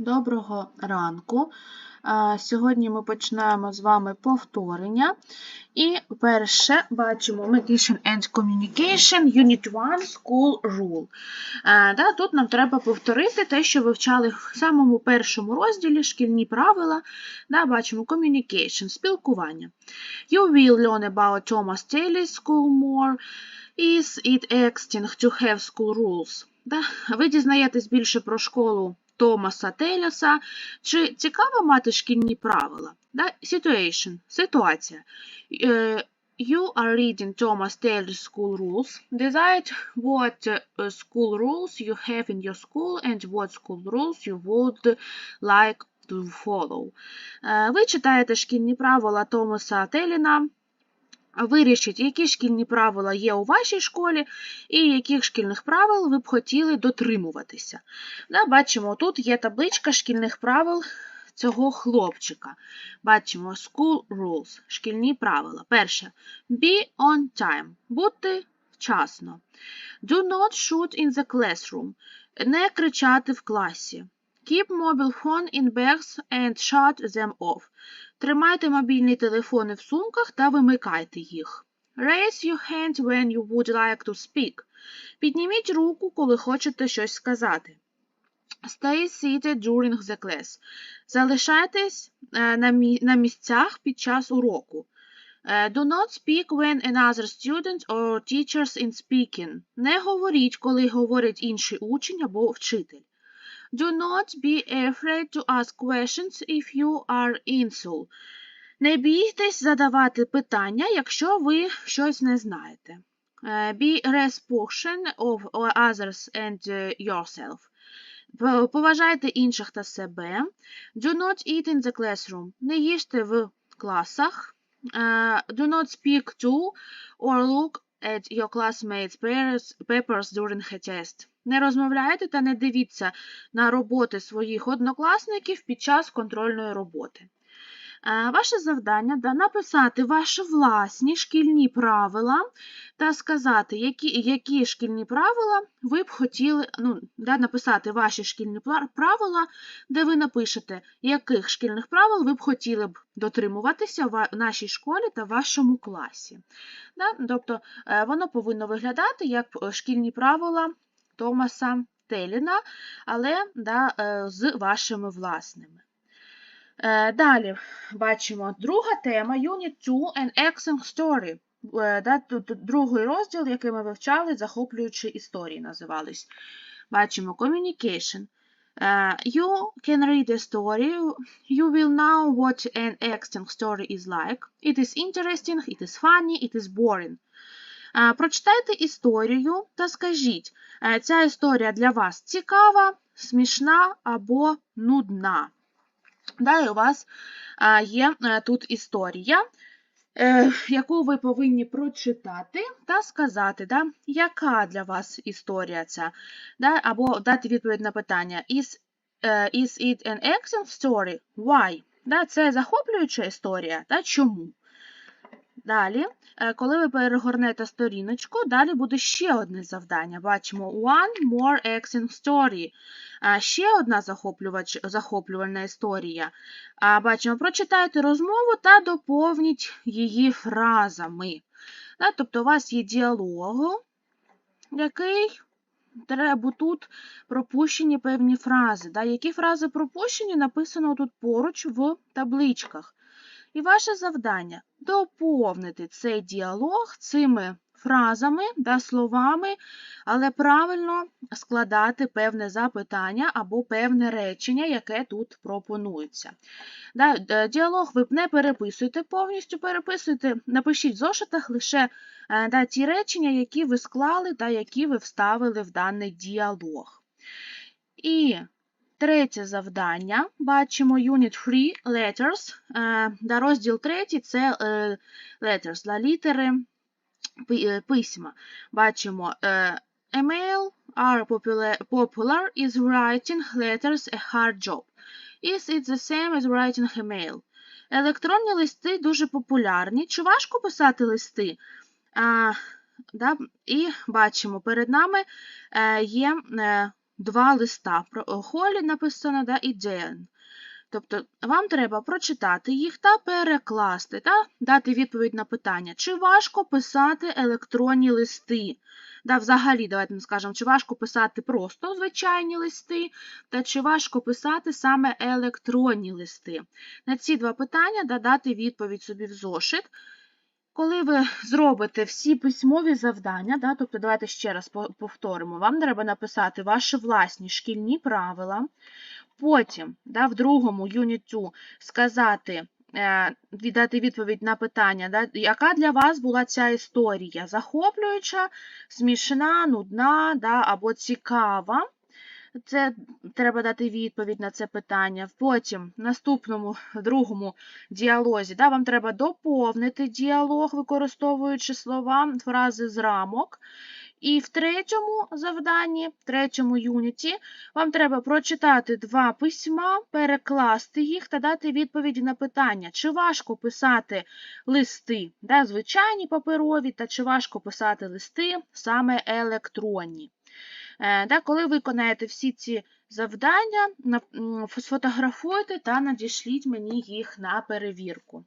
Доброго ранку. Сьогодні ми починаємо з вами повторення. І перше бачимо Meditation and Communication, Unit 1, School Rule. Тут нам треба повторити те, що вивчали в самому першому розділі шкільні правила. Бачимо Communication, спілкування. You will learn about Thomas Taylor's school more. Is it exciting to have school rules? Ви дізнаєтесь більше про школу Томаса Тейліса. Чи цікаво мати шкільні правила? Да? Situation. Ситуація. Е, You are reading Thomas Taylor's school rules. Decide what uh, school rules you have in your school and what school rules you would like to follow. Е, Ви читаєте шкільні правила Томаса Теліна. Вирішіть, які шкільні правила є у вашій школі, і яких шкільних правил ви б хотіли дотримуватися. Да, Бачимо, тут є табличка шкільних правил цього хлопчика. Бачимо school rules, шкільні правила. Перше. Be on time. Бути вчасно. Do not shoot in the classroom. Не кричати в класі. Keep mobile phone in bags and shut them off. Тримайте мобільні телефони в сумках та вимикайте їх. Raise your hand when you would like to speak. Підніміть руку, коли хочете щось сказати. Stay seated during the class. Залишайтесь е, на мі- на місцях під час уроку. Е, Do not speak when another student or teachers in speaking. Не говоріть, коли говорить інший учень або вчитель. Do not be afraid to ask questions if you are in school. Не бійтесь задавати питання, якщо ви щось не знаєте. Е, Be respectful of others and е, yourself. Поважайте інших та себе. Do not eat in the classroom. Не їжте в класах. Е, Do not speak to or look at your classmates' papers- during a test. Не розмовляйте та не дивіться на роботи своїх однокласників під час контрольної роботи. Е, Ваше завдання да, написати ваші власні шкільні правила та сказати, які, які шкільні правила ви б хотіли, ну, да, написати ваші шкільні правила, де ви напишете, яких шкільних правил ви б хотіли б дотримуватися в нашій школі та вашому класі. Да? Тобто е, воно повинно виглядати як е, шкільні правила Томаса Теліна, але да, з вашими власними. Е, Далі бачимо друга тема Unit 2 An Excellent Story. Е, другий розділ, який ми вивчали, захоплюючи історії називались. Бачимо Communication. Е, You can read a story. You will know what an excellent story is like. It is interesting, it is funny, it is boring. Прочитайте історію та скажіть, ця історія для вас цікава, смішна або нудна. Да, і у вас є е, тут історія, е, яку ви повинні прочитати та сказати, да, яка для вас історія ця, да, або дати відповідь на питання Is, е, is it an excellent story? Why? Да, це захоплююча історія, да, чому? Далі, е, коли ви перегорнете сторіночку, далі буде ще одне завдання. Бачимо One more excellent story. Ще одна захоплювальна історія. Бачимо, прочитайте розмову та доповніть її фразами. Тобто у вас є діалог, який треба тут пропущені певні фрази. Які фрази пропущені, написано тут поруч в табличках. І ваше завдання доповнити цей діалог цими фразами да, словами, але правильно складати певне запитання або певне речення, яке тут пропонується. Діалог ви не переписуйте повністю, переписуйте, напишіть в зошитах лише е, ті речення, які ви склали та які ви вставили в даний діалог. І Третє завдання. Бачимо Unit 3 Letters. Е, Да, розділ третій це е, letters, да, літери е, письма. Бачимо Email are popular, is writing letters a hard job. Is it the same as writing email? Електронні листи дуже популярні. Чи важко писати листи? А, да, і бачимо, перед нами є два листа. Про Холі написано, да, і Джен. Тобто вам треба прочитати їх та перекласти, та дати відповідь на питання, чи важко писати електронні листи. Да, взагалі, давайте ми скажемо, чи важко писати просто звичайні листи, та чи важко писати саме електронні листи. На ці два питання да, дати відповідь собі в зошит. Коли ви зробите всі письмові завдання, да, тобто давайте ще раз повторимо, вам треба написати ваші власні шкільні правила, потім да, в другому юніту сказати, е, віддати відповідь на питання, да, яка для вас була ця історія? Захоплююча, смішна, нудна да, або цікава. Це треба дати відповідь на це питання. Потім, в наступному, другому діалозі, да, вам треба доповнити діалог, використовуючи слова, фрази з рамок. І в третьому завданні, в третьому юніті, вам треба прочитати два письма, перекласти їх та дати відповіді на питання, чи важко писати листи, да, звичайні паперові, та чи важко писати листи саме електронні. Е, коли виконаєте всі ці завдання, сфотографуйте та надішліть мені їх на перевірку.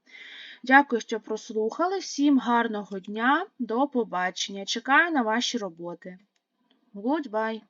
Дякую, що прослухали. Всім гарного дня, до побачення. Чекаю на ваші роботи. Goodbye!